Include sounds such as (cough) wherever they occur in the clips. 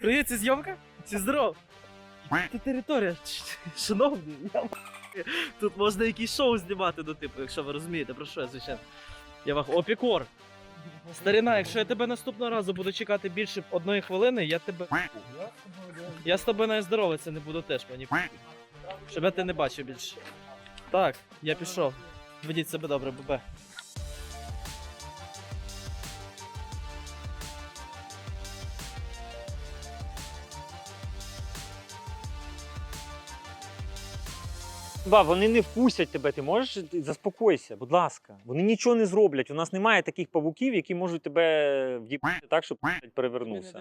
Привіт, це зйомка? Чи здоров? Це територія. (laughs) Шановні, я тут можна якийсь шоу знімати, ну типу, якщо ви розумієте, про що я звичайно. Я вах. Опікор. Старина, якщо я тебе наступного разу буду чекати більше одної хвилини, я тебе. Я з тобою навіть здороватися не буду теж мені. Щоб я тебе не бачив більше. Так, я пішов. Ведіть себе добре, бабе. Ба, вони не впустять тебе, ти можеш заспокойся, будь ласка. Вони нічого не зроблять. У нас немає таких павуків, які можуть тебе в'їбати так, щоб перевернувся.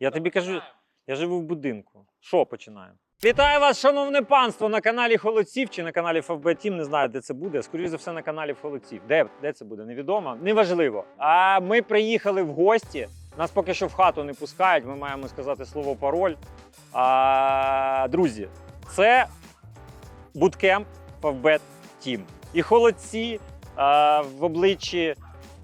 Я тобі кажу, я живу в будинку. Що починаємо? Вітаю вас, шановне панство, на каналі Холодців чи на каналі ФБ Тім. Не знаю, де це буде. Скоріше за все, на каналі Холодців. Де, де це буде? Невідомо. Неважливо. А ми приїхали в гості. Нас поки що в хату не пускають. Ми маємо сказати слово пароль. А, друзі, це буткемп Фавбет Тім. І холодці а, в обличчі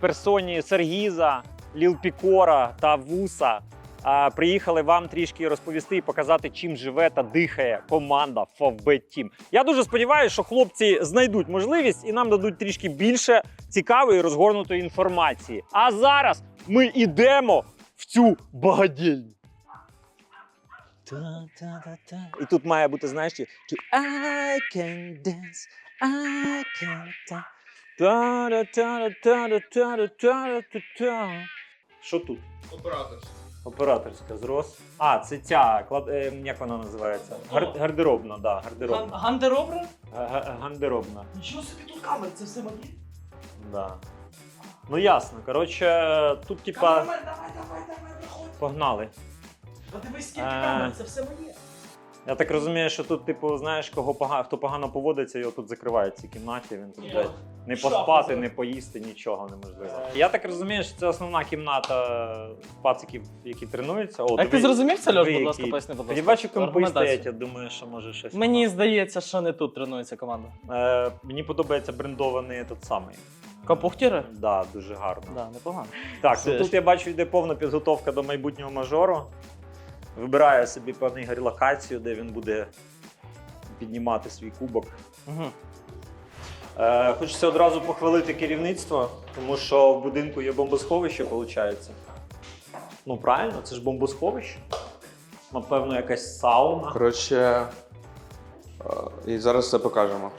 персоні Сергіза, Ліл Пікора та Вуса а, приїхали вам трішки розповісти і показати, чим живе та дихає команда Фавбет Тім. Я дуже сподіваюся, що хлопці знайдуть можливість і нам дадуть трішки більше цікавої розгорнутої інформації. А зараз ми йдемо в цю багадільню. І тут має бути, знаєш, чи I can dance, I can. Що тут? Операторська. Операторська зрос. А, це ця, клад... е, як вона називається? Гар... Гардеробна, да, гардеробна. Гандеробра? Га- га- Гардеробна. Нічого собі тут камери, це все мої. Да. Ну ясно. Коротше, тут типа давай, давай, давай, виходь. погнали. Подивись, скільки Е. камер, це все моє. Я так розумію, що тут, типу, знаєш, кого пога... хто погано поводиться, його тут закривають в цій кімнаті. Він тут, блядь, не поспати, за- не поїсти, нічого неможливо. Я так розумію, що це основна кімната пациків, які тренуються. О, А як ти диви- зрозумів це, Льош, диви, будь ласка, який. поясни, будь ласка. Я бачу компи Аргументацію. стоять, я думаю, що може щось. Мені здається, що не тут тренується команда. Е, мені подобається брендований тут самий. Капухтіри? Да, дуже гарно. Да, непогано. Так, Це ну, тут ж- я бачу, йде повна підготовка до майбутнього мажору. Вибирає собі певний локацію, де він буде піднімати свій кубок. Угу. Е, хочеться одразу похвалити керівництво, тому що в будинку є бомбосховище, виходить. Ну, правильно, це ж бомбосховище. Напевно, якась сауна. Коротше, е, і зараз все покажемо.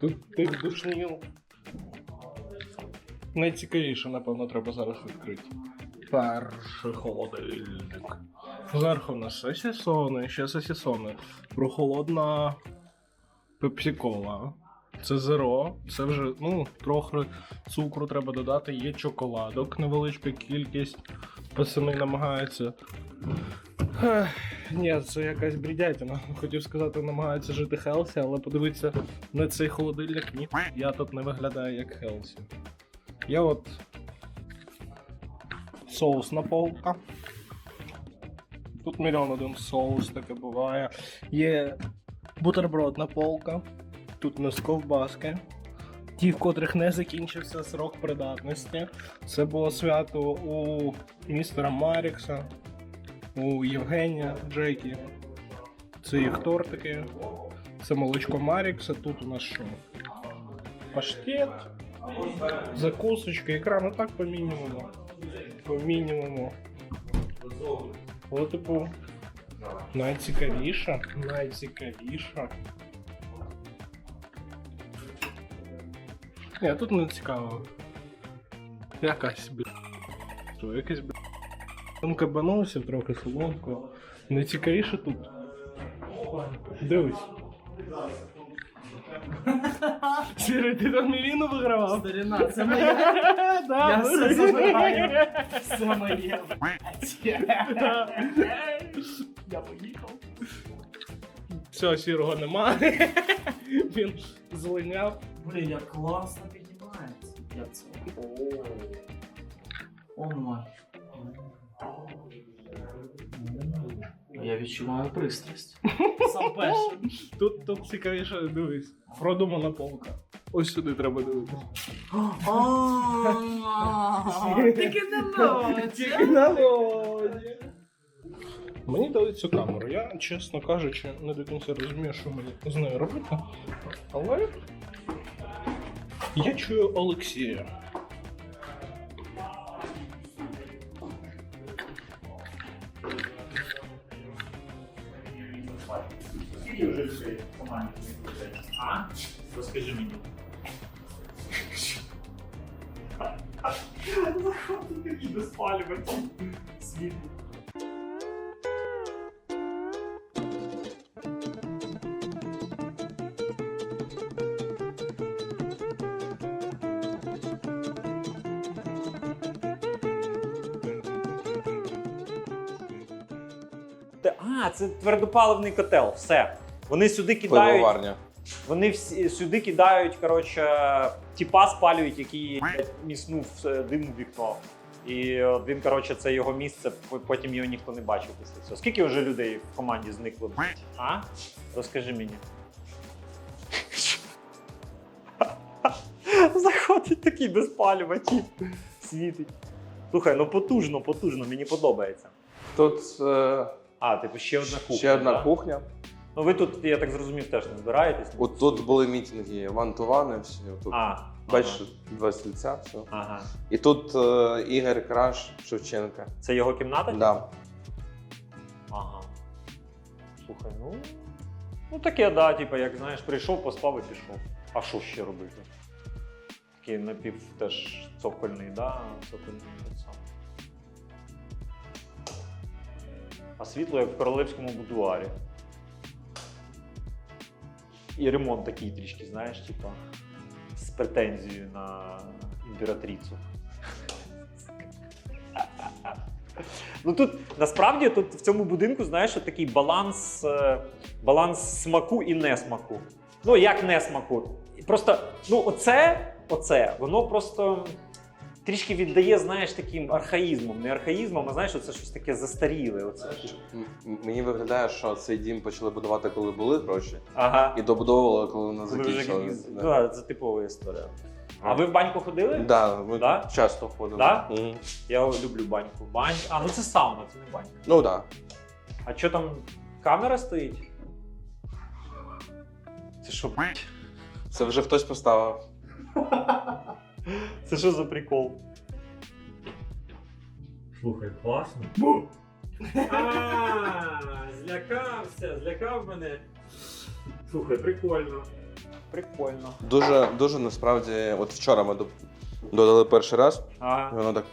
Тут тих душнів. Найцікавіше, напевно, треба зараз відкрити. Перший холодильник. Зверху у нас сосісони, ще сосісони. Прохолодна пепсикола. Це зеро. Це вже, ну, трохи цукру треба додати, є чоколадок, невеличка кількість. Пацани намагаються. Ні, це якась бредятина. Хотів сказати, намагаються жити Хелсі, але подивіться на цей холодильник, ні, я тут не виглядаю як Хелсі. Я от соусна полка. Тут мільйон один соус таке буває. Є бутербродна полка. Тут у нас ковбаски. Ті, в котрих не закінчився срок придатності. Це було свято у містера Марікса, у Євгенія Джекі. Це їх тортики. Це молочко Марікса. Тут у нас що? Паштет, закусочка, ікра, ну так по мінімуму. По мінімуму. Але, типу, найцікавіша, найцікавіша. Ні, тут не цікаво. Якась. Що, якась бля. Там кабанувся трохи солодко. Найцікавіше тут. Дивись. (laughs) Сірий, ти там Міліну вигравав? Старина, це моє. (laughs) Я все забираю. Це моє. (laughs) Я поїхав. Все, сірого немає. Він злиняв. Блін, як класно піднімається. Як це? О май. Я відчуваю пристрасть. Сам перший. Тут, тут цікавіше дивись. Продумана полка. Ось сюди треба дивитися. Тільки не Тільки на лоді. Мені дали цю камеру. Я, чесно кажучи, не до кінця розумію, що мені з нею робити. Але я чую Олексія. Розкажи мені. Заходи такі безпалюваті. Світло. А, це твердопаливний котел. Все. Вони сюди кидають. Пивоварня. Вони всі сюди кидають, коротше, тіпа спалюють, який блядь, міснув е, дим у вікно. І от він, коротше, це його місце, потім його ніхто не бачив після цього. Скільки вже людей в команді зникло? А? Розкажи мені. (laughs) Заходить такий безпалювач, світить. Слухай, ну потужно, потужно, мені подобається. Тут е, А, типу, ще одна кухня. ще одна да? кухня. Ну ви тут, я так зрозумів, теж не збираєтесь. От тут були мітинги вантувани всі. Тут, А, бачиш, два стільця, все. Ага. ага. І тут е, Ігор Краш Шевченка. Це його кімната? Да. Ага. Слухай, ну. Ну таке, да, типу, як знаєш, прийшов, поспав і пішов. А що ще робити? Такий напів теж цокольний, да, цокольний так само. А світло як в королевському будуарі. І ремонт такий трішки, знаєш, типа, з претензією на імператрицю. Ну тут насправді тут в цьому будинку, знаєш, такий баланс, е, баланс смаку і несмаку. Ну, як несмаку. Просто, ну, оце, оце, воно просто трішки віддає, знаєш, таким архаїзмом. Не архаїзмом, а знаєш, оце щось таке застаріле. Оце. Мені виглядає, що цей дім почали будувати, коли були гроші, Ага. і добудовували, коли вони Коли вже закінчили. Да. Да, це типова історія. А ви в баньку ходили? Да, ми Да? часто ходимо. Да? Мгм. Я люблю баньку. Бань... А, ну це сауна, це не банька. Ну так. А що там камера стоїть? Це що? Це вже хтось поставив. (laughs) Це що за прикол? Слухай, класно. А, злякався, злякав мене. Слухай, прикольно. Прикольно. Дуже, дуже насправді, от вчора ми до- додали перший раз, і Ага. воно так.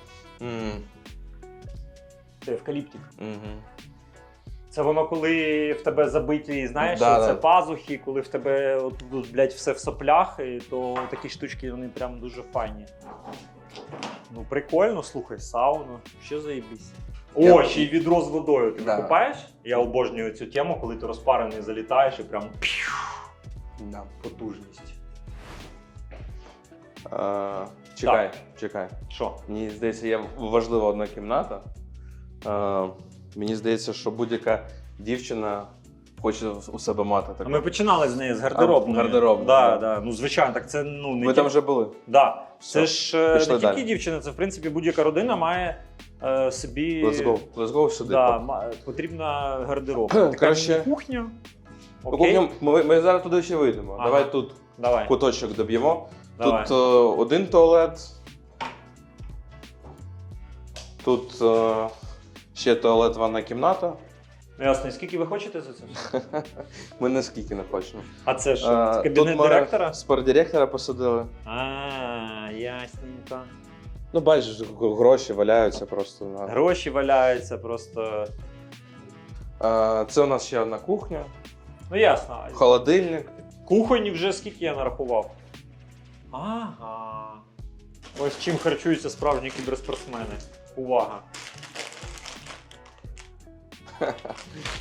Це евкаліптик. мгм. Це воно, коли в тебе забиті, знаєш, Да, це да. пазухи, коли в тебе от, тут, блядь, все в соплях, і то такі штучки вони прям дуже файні. Ну, прикольно, слухай, сауна. Що заєбісь. О, Я- ще й відро з водою. Ти Да. купаєш? Я обожнюю цю тему, коли ти розпарений залітаєш і прям п'ю, Да. потужність. Е, чекай, чекай. Що? Мені здається, є важлива одна кімната. Е, мені здається, що будь-яка дівчина хоче у себе мати А таке. Ми починали з неї з гардеробної. А, гардеробної, Да, да. Ну, звичайно, так це ну, не Ми ті- там вже були. Да. Все, Це ж е, пішли не тільки далі. дівчина, це в принципі будь-яка родина має е, собі. Let's go. Let's go сюди. Да, ма- потрібна гардеробна. Така Краще- кухня. Ну, Окей. кухня, Ми, ми зараз туди ще вийдемо. Ага. Давай тут Давай. куточок доб'ємо. Давай. Тут е, один туалет. Тут е, ще туалет, ванна кімната. Ну, Ясно, і скільки ви хочете за це? (laughs) Ми наскільки не хочемо. А це що? Е, Це кабінет директора? Спортдиректора посадили. А, ясненько. Ну, бачиш, гроші валяються просто. на- Гроші валяються просто. Е, Це у нас ще одна кухня, Ну ясно. холодильник. Кухонь вже скільки я нарахував. Ага. Ось чим харчуються справжні кіберспортсмени. Увага.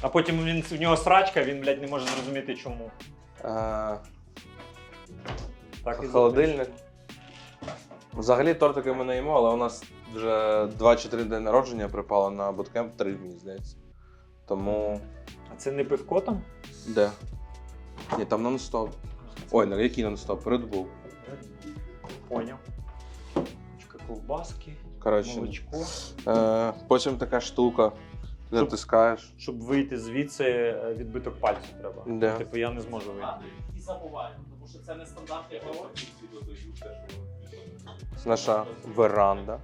А потім він, в нього срачка, він, блядь, не може зрозуміти чому. е, Так і Холодильник. Взагалі тортики ми не їмо, але у нас вже 2 чи 3 день народження припало на буткемп 3 дні, здається. Тому. А це не пивко там? Де? Ні, там нон-стоп. Ой, на який нон-стоп? Red Bull. Поняв. Ковбаски, Коротше, молочко. е, потім така штука, натискаєш. Щоб вийти звідси, е, відбиток пальців треба. Да. Типу я не зможу вийти. І забуваємо, тому що це не стандартний. Це наша веранда.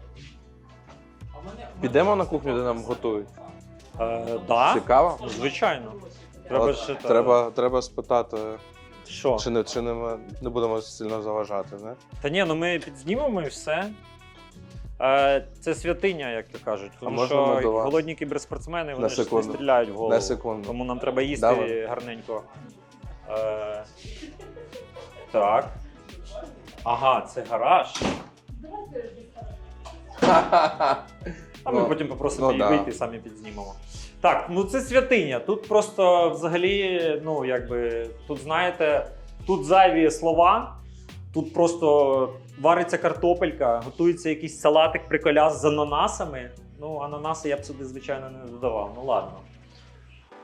Підемо на кухню, де нам готують. Е, да? Цікаво? Звичайно. Треба От ще та- треба, треба спитати, Що? чи не, чи не, ми не будемо сильно заважати, знаєш? Та ні, ну ми підзнімемо і все. Е, це святиня, як то кажуть. Тому що голодні кіберспортсмени вони ж не стріляють в голову. Тому нам треба їсти гарненько. Е, так. Ага, це гараж. А ми Ну, потім попросимо ну її вийти і самі підзнімемо. Так, ну це святиня. Тут просто взагалі, ну якби, тут знаєте, тут зайві слова, тут просто вариться картопелька, готується якийсь салатик приколяс з ананасами. Ну, ананаси я б сюди, звичайно, не додавав. Ну ладно.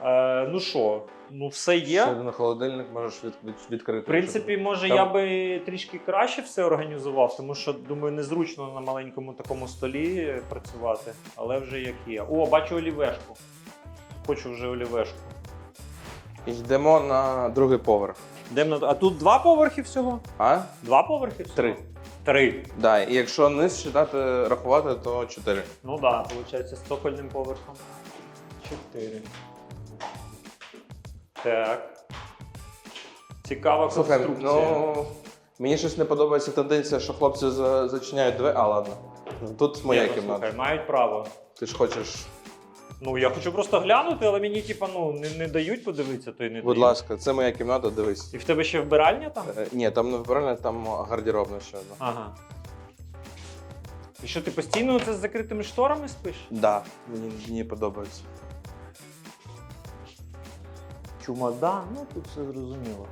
Е, ну що, ну все є. Ще один холодильник можеш від, від, відкрити. В принципі, може, Там- я би трішки краще все організував, тому що думаю, незручно на маленькому такому столі працювати, але вже як є. О, бачу олівешку. Хочу вже олівешку. Йдемо на другий поверх. Йдемо на... А тут два поверхи всього? А? Два поверхи всього? Три. Три. Да, і якщо низ читати, рахувати, то чотири. Ну так, да, виходить, з цокольним поверхом. Чотири. Так. Цікава Слухай, конструкція. ну мені щось не подобається тенденція, що хлопці за, зачиняють двері. А, ладно. Тут моя Ні, ну, кімната. Слухай, мають право. Ти ж хочеш. Ну, я хочу просто глянути, але мені, типа, ну, не, не дають подивитися, то й не Будь дають. ласка, це моя кімната, дивись. І в тебе ще вбиральня там? Е, ні, там не вбиральня, там гардеробна ще одна. Ага. І що ти постійно це з закритими шторами спиш? Да, мені, мені подобається. Чумода, ну тут все зрозуміло.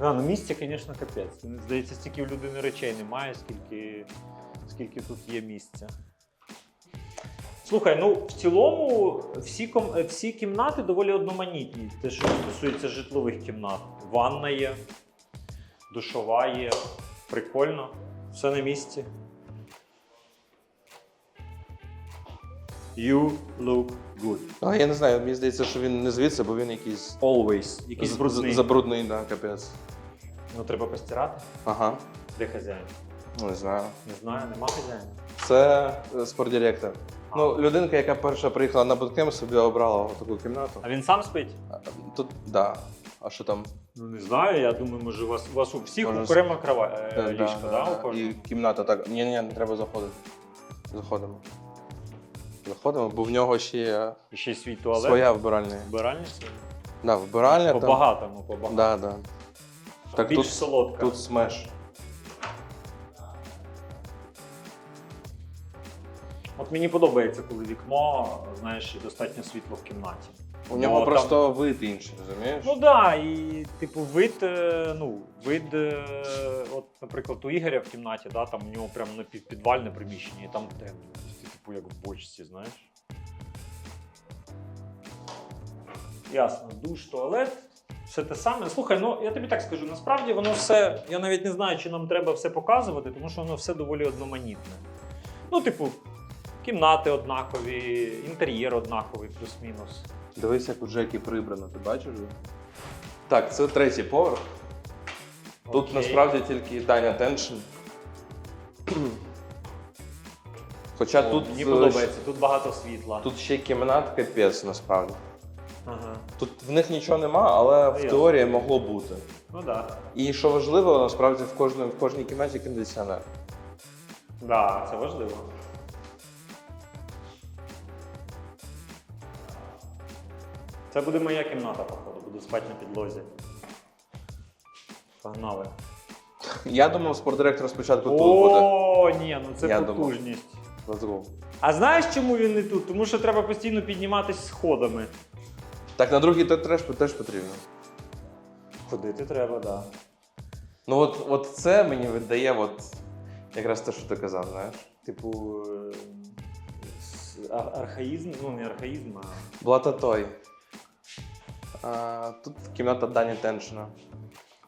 А, ну місця, звісно, капець. Мені Здається, стільки у людини речей немає, скільки, скільки тут є місця. Слухай, ну в цілому всі, ком... е, всі кімнати доволі одноманітні. Те, що стосується житлових кімнат. Ванна є, душова є. Прикольно. Все на місці. You look good. А я не знаю, мені здається, що він не звідси, бо він якийсь Always. Якийсь брудний. забрудний, да, капець. Ну треба постирати. Ага, Де хазяїн? не знаю. Не знаю, нема хазяїна. Це е, спортдиректор. Ну, людинка, яка перша приїхала на буткем, собі обрала таку кімнату. А він сам спить? Тут, да. А що там? Ну не знаю. Я думаю, може у вас у вас у всіх Може, окрема крова е, Е, ліжка, да, у І кімната так. Ні, ні, не треба заходити. Заходимо. Заходимо, бо в нього ще є І ще й свій туалет. своя вбиральня. Вбиральня? Да, вбиральня там. По-багатому, по-багатому. Да, да. Так Більш тут, солодка. тут смеш. От мені подобається, коли вікно, знаєш, і достатньо світло в кімнаті. У нього там- просто вид інший, розумієш? Ну так, да, і типу вид, е, ну, вид, е, от, наприклад, у Ігоря в кімнаті, да, там у нього прямо напівпідвальне приміщення, і там темно. Ти, типу, як в бочці, знаєш. Ясно, душ, туалет, все те саме. Слухай, ну я тобі так скажу, насправді воно все. Я навіть не знаю, чи нам треба все показувати, тому що воно все доволі одноманітне. Ну, типу, кімнати однакові, інтер'єр однаковий, плюс-мінус. Дивись, як у Джекі прибрано, ти бачиш? Так, це третій поверх. Тут Окей. насправді тільки Даня Теншн. Хоча О, тут, мені подобається, тут багато світла. Тут ще кімнат капець насправді. Ага. Тут в них нічого нема, але в ясно. теорії могло бути. Ну так. І що важливо, насправді в кожній, в кожній кімнаті кондиціонер. Да. Да, це важливо. Це буде моя кімната, походу, буду спати на підлозі. Погнали. Я думав, спортдиректор спочатку тут буде. О, ні, ну це Я думав. потужність. Let's go. А знаєш, чому він не тут? Тому що треба постійно підніматися сходами. Так, на другий теж, теж потрібно. Ходити треба, так. Ну от, от це мені видає от, якраз те, що ти казав, знаєш. Типу. е, с- Архаїзм, ну не архаїзм, а. Блата той. А, тут кімната Дані Теншина.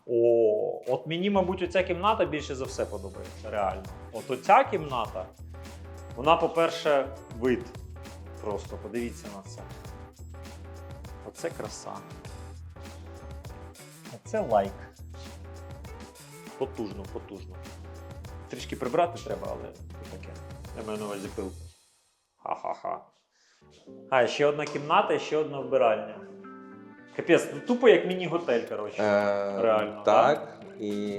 О, от мені, мабуть, оця кімната більше за все подобається, реально. От оця кімната, вона, по-перше, вид. Просто подивіться на це. Оце краса. Оце лайк. Потужно, потужно. Трішки прибрати треба, але таке. Я маю на увазі пилку. Ха-ха-ха. А, ще одна кімната ще одна вбиральня. Капець, ну тупо як міні-готель, коротше. Е, Реально, Так. І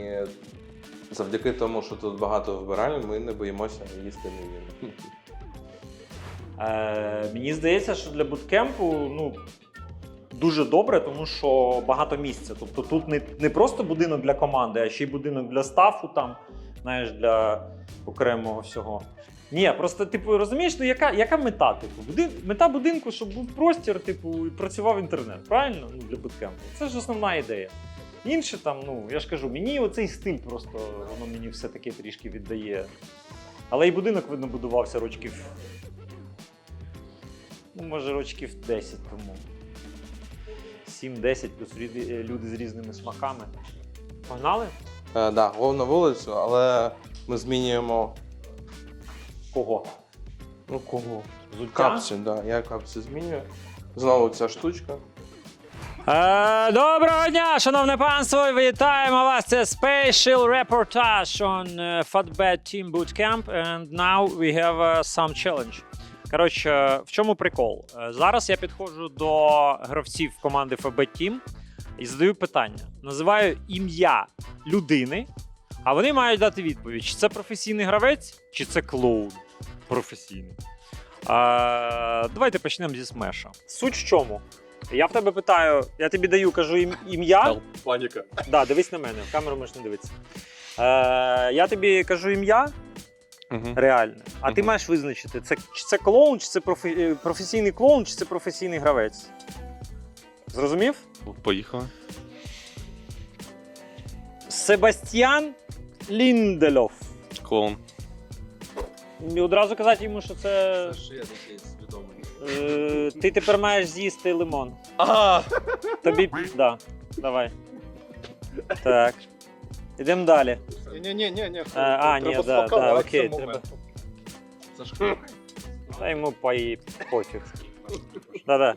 завдяки тому, що тут багато вбирань, ми не боїмося їсти невільно. Е, мені здається, що для буткемпу ну, дуже добре, тому що багато місця. Тобто тут не, не просто будинок для команди, а ще й будинок для стафу, там, знаєш, для окремого всього. Ні, просто, типу, розумієш, ну яка, яка мета? Типу, Будин... Мета будинку, щоб був простір, типу, і працював інтернет, правильно? Ну, для буткемпу. Це ж основна ідея. Інше там, ну, я ж кажу, мені оцей стиль просто воно мені все-таки трішки віддає. Але і будинок, видно, будувався рочків Ну, може, рочків 10 тому. 7-10 плюс е, люди з різними смаками. Погнали? Так, да, гов на вулицю, але ми змінюємо. Кого? Ну кого? Взуття? Капці, так. Да, я капці змінюю. Знову ця штучка. Е, доброго дня, шановне панство! Вітаємо вас! Це Special Reportage on е, Fatbed Team Bootcamp. And now we have uh, some challenge. Коротше, в чому прикол? Е, Зараз я підходжу до гравців команди Fatbed Team і задаю питання. Називаю ім'я людини, а вони мають дати відповідь: чи це професійний гравець, чи це клоун професійний. А, давайте почнемо зі смеша. Суть в чому? Я в тебе питаю, я тобі даю, кажу ім- ім'я. Паніка. Да, дивись на мене, в камеру можеш не дивитися. Е, я тобі кажу ім'я реальне, а ти Мгм. маєш визначити, це, чи це клоун, чи це е, професійний клоун, чи це професійний гравець. Зрозумів? Поїхали. Себастьян Ліндельов. Клоун. І одразу казати йому, що це. що я такий відомий. Е, ти тепер маєш з'їсти лимон. Ага! Тобі да. Давай. Так. Ідемо далі. Ні, ні, ні, ні. Е, а, ні, да, да, окей, треба. Це ж Та йому пої пофіг. Да-да.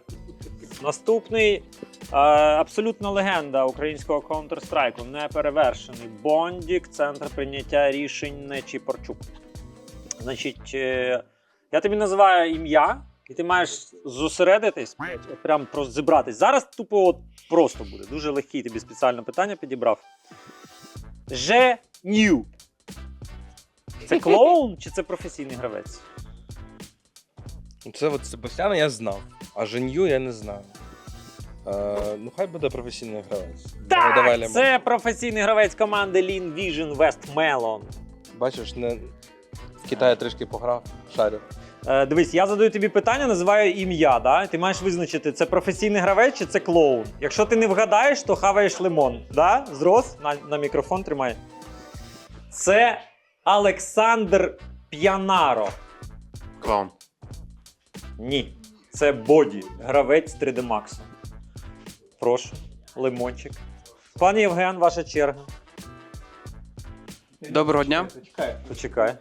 Наступний е, абсолютна легенда українського Counter-Strike, неперевершений Бондік, центр прийняття рішень не Чіпарчук. Значить, е, я тобі називаю ім'я, і ти маєш зосередитись, от прям зібратись. Зараз тупо от просто буде. Дуже легкий тобі спеціально питання підібрав. Же Нью. Це клоун чи це професійний гравець? Це от Себастьяна я знав, а Женю я не знаю. Е, ну, хай буде професійний гравець. Так, давай, Лемон. це професійний гравець команди Lean Vision West Melon. Бачиш, не... в Китаї трішки пограв, шарю. Е, дивись, я задаю тобі питання, називаю ім'я. Да? Ти маєш визначити, це професійний гравець чи це клоун. Якщо ти не вгадаєш, то хаваєш лимон. Да? Зрос на, на мікрофон тримай. Це Олександр П'янаро. Клаун. Ні. Це Боді, гравець 3D Max. Прошу, лимончик. Пане Євген, ваша черга. Доброго дня. Почекай.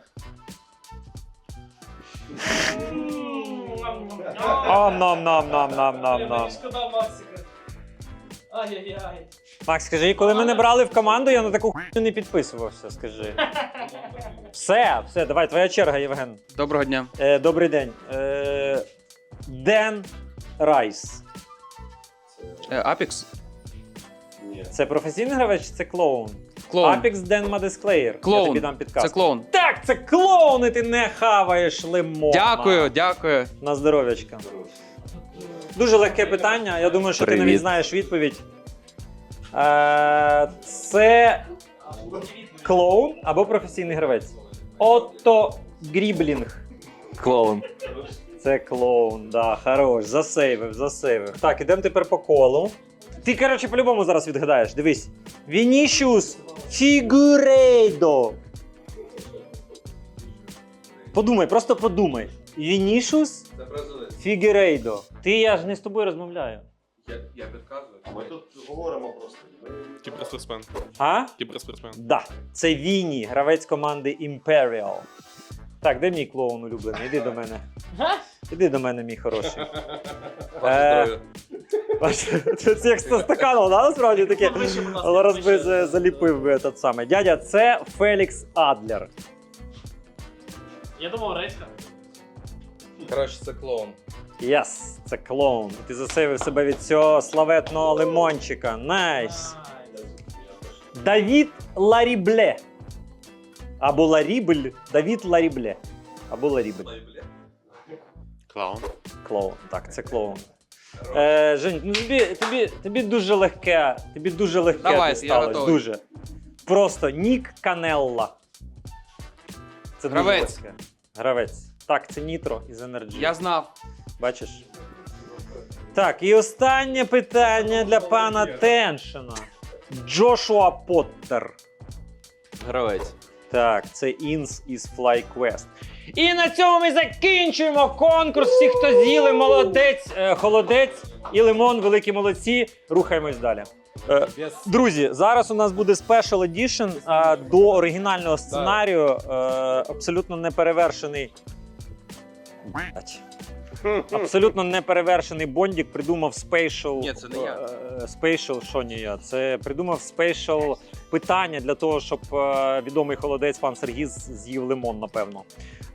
Ом нам нам нам нам нам нам. Ай-яй-яй. Макс, скажи, коли мене брали в команду, я на таку хуйню не підписувався, скажи. Все, все, давай, твоя черга, Євген. Доброго дня. Е, добрий день. Е, Ден Райс. Е, Апікс? Це професійний гравець чи це клоун? Клоун. Апікс Ден Мадесклеєр. Я Клоун. тобі дам підказку. Це клоун. Так, це клоун, і ти не хаваєш лимон. Дякую, дякую. На здоров'ячка. Дуже легке питання. Я думаю, що ти Привіт. навіть знаєш відповідь. Е, це клоун або професійний гравець. Отто Гріблінг. Клоун. Це клоун, да, хорош. Засейвив, засейвив. Так, ідемо тепер по колу. Ти, коротше, по-любому зараз відгадаєш. Дивись. Вінішіус Фігурейдо. Подумай, просто подумай. Це бразилець. Фігерейдо. Ти я ж не з тобою розмовляю. Я, я підказую. Ми тут говоримо просто. Кіберспортсмен. А? Кіберспортсмен. Да. Це Віні, гравець команди Imperial. Так, де мій клоун улюблений? Іди до мене. Іди до мене, мій хороший. (laughs) Е, бачите, (laughs) Це як з стаканом, да, насправді таке. Але раз би заліпив би этот самий. Дядя, це Фелікс Адлер. Я думав, Рейська. Коротше, це клоун. Єс, це клоун. Ти засейвив себе від цього славетного лимончика. Найс. Давід Ларібле. Або Ларібль. Давід Ларібле. Або Ларібль. Клаун. Клоун. Так, це клоун. Е, Жень, ну тобі, тобі, тобі дуже легке. Тобі дуже легке Давай, я дісталось. готовий. Дуже. Просто Нік Канелла. Це дуже Гравець. легке. Гравець. Так, це Нітро із Energy. Я знав. Бачиш? Так, і останнє питання для пана Теншина. Джошуа Поттер. Гравець. Так, це Інс із FlyQuest. І на цьому ми закінчуємо конкурс. Всі, хто з'їли молодець, е, холодець і лимон, великі молодці. Рухаємось далі. Е, Друзі, зараз у нас буде спешл едішн до оригінального сценарію. е, абсолютно неперевершений. Абсолютно неперевершений Бондік придумав спейшл. Ні, це не я. е, Спейшл, що не я. Це придумав спейшл питання для того, щоб е, відомий холодець пан Сергій з'їв лимон, напевно.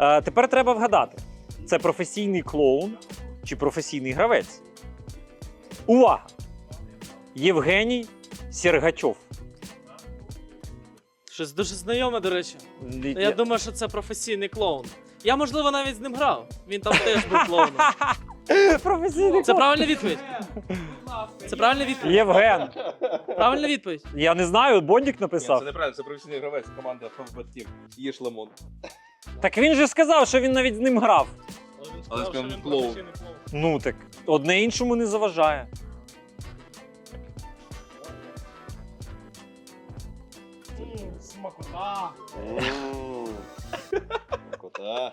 Е, Тепер треба вгадати: це професійний клоун чи професійний гравець. Увага! Євгеній Сергачов. Щось дуже знайоме, до речі. Я думаю, що це професійний клоун. Я, можливо, навіть з ним грав. Він там теж був клоуном. (laughs) Професійний Це правильна відповідь. Це правильна відповідь. Євген. Правильна відповідь. Я не знаю, Бондік Ні, написав. це неправильно, це професійний гравець, команда Team. Їж лимон. Так він же сказав, що він навіть з ним грав. Але сказав, він клоун. Ну так, одне іншому не заважає. Смакота. Кота.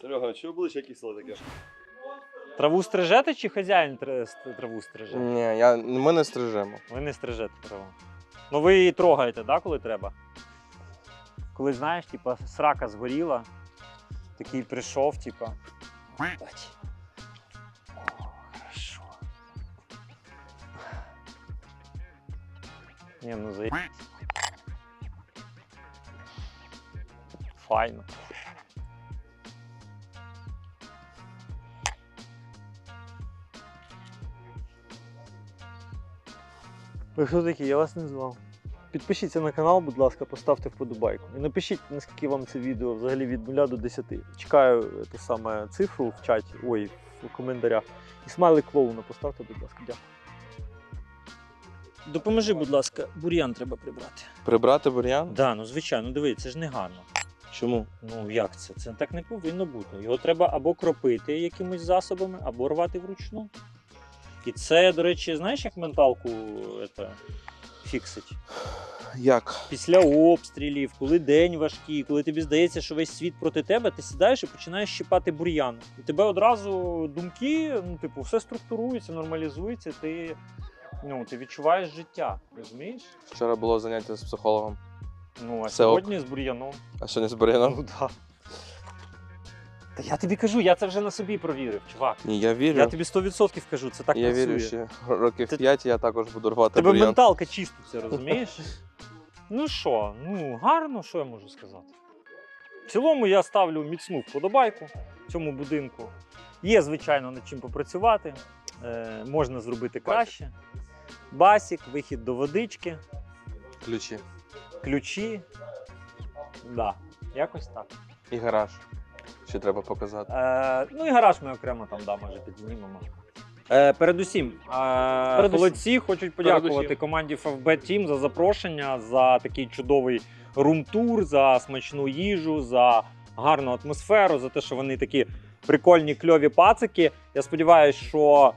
Серега, що обличчя кисле таке? Траву стрижете чи хазяїн тр- ст- траву стриже? Ні, я, ми не стрижемо. Ви не стрижете траву. Ну ви її трогаєте, да, коли треба? Коли знаєш, типа, срака згоріла, такий прийшов, типа. Бать. О, хорошо. Ні, ну за. Файно. Ви хто такі? Я вас не звав. Підпишіться на канал, будь ласка, поставте вподобайку. І напишіть, наскільки вам це відео взагалі від 0 до 10. Чекаю е, ту саме цифру в чаті, ой, в коментарях. І смайлик клоуна поставте, будь ласка, дякую. Допоможи, будь ласка, бур'ян треба прибрати. Прибрати бур'ян? Да, ну звичайно, диви, це ж не гарно. Чому? Ну як це? Це так не повинно бути. Його треба або кропити якимись засобами, або рвати вручну. І це, до речі, знаєш, як менталку это, фіксить? Як? Після обстрілів, коли день важкий, коли тобі здається, що весь світ проти тебе, ти сідаєш і починаєш щипати бур'ян. І тебе одразу думки, ну, типу, все структурується, нормалізується, ти, ну, ти відчуваєш життя. Розумієш? Вчора було заняття з психологом, Ну, а Все ок. сьогодні з бур'яном. а сьогодні з бур'яном. Ну да. Та я тобі кажу, я це вже на собі провірив, чувак. Ні, я вірю. Я тобі 100% кажу, це так я працює. вірю, що років Ти- 5 я також буду рвати Тебе бур'ян. менталка чиститься, (laughs) розумієш? ну що, ну гарно, що я можу сказати. В цілому я ставлю міцну вподобайку цьому будинку. Є, звичайно, над чим попрацювати. Е, можна зробити краще. Басік, вихід до водички, Ключі. Ключі. Да, якось так. І гараж. Ще треба показати. Е, ну і гараж ми окремо там, да, може, підзнімемо. Е, передусім, е, Передусім. холодці хочуть подякувати Передусім. команді FFB Team за запрошення, за такий чудовий рум-тур, за смачну їжу, за гарну атмосферу, за те, що вони такі прикольні, кльові пацики. Я сподіваюся, що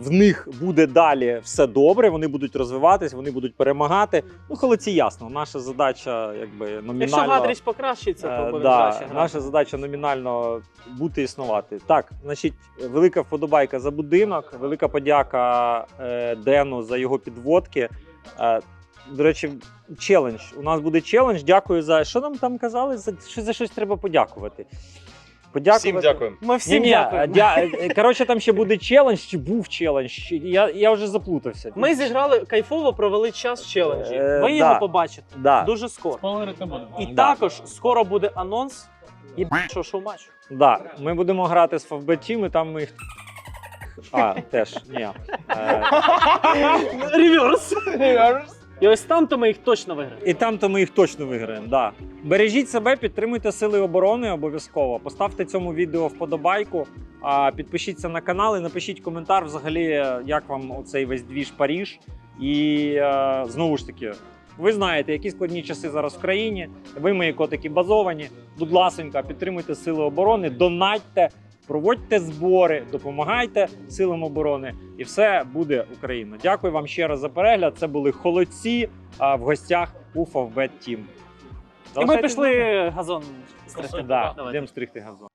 в них буде далі все добре, вони будуть розвиватись, вони будуть перемагати. Ну, холодці ясно. Наша задача, якби номінально. Якщо Гатріч покращиться, то Е, буде да, краще грати. наша задача номінально бути існувати. Так, значить, велика вподобайка за будинок, велика подяка е, Дену за його підводки. Е, до речі, челендж. У нас буде челендж. Дякую за що нам там казали? За що за щось треба подякувати. Подякувати. Всім дякуємо. Ми всім Ні-ні, дякуємо. дя... е, Коротше, там ще буде челендж, чи був челендж. чи- Я, я вже заплутався. Ми зіграли кайфово, провели час в челенджі. Е, Ви да. його побачите да, дуже скоро. Спойлерити будемо. І Да. також скоро буде анонс. І що шоу матч. да. Ми будемо грати з Team, і там ми їх. А, теж, ні. Е, Реверс. І ось там то ми їх точно виграємо. І там то ми їх точно виграємо. Да. Бережіть себе, підтримуйте сили оборони обов'язково. Поставте цьому відео вподобайку, а, підпишіться на канал і напишіть коментар взагалі, як вам оцей весь двіж Паріж. І е, знову ж таки, ви знаєте, які складні часи зараз в країні. Ви, мої котики, базовані. Будь ласенька, підтримуйте сили оборони, донатьте, проводьте збори, допомагайте силам оборони, і все буде Україна. Дякую вам ще раз за перегляд. Це були холодці а, в гостях у Фавбет Тім. І ми пішли газон стригти. Да, Давайте. йдемо стригти газон.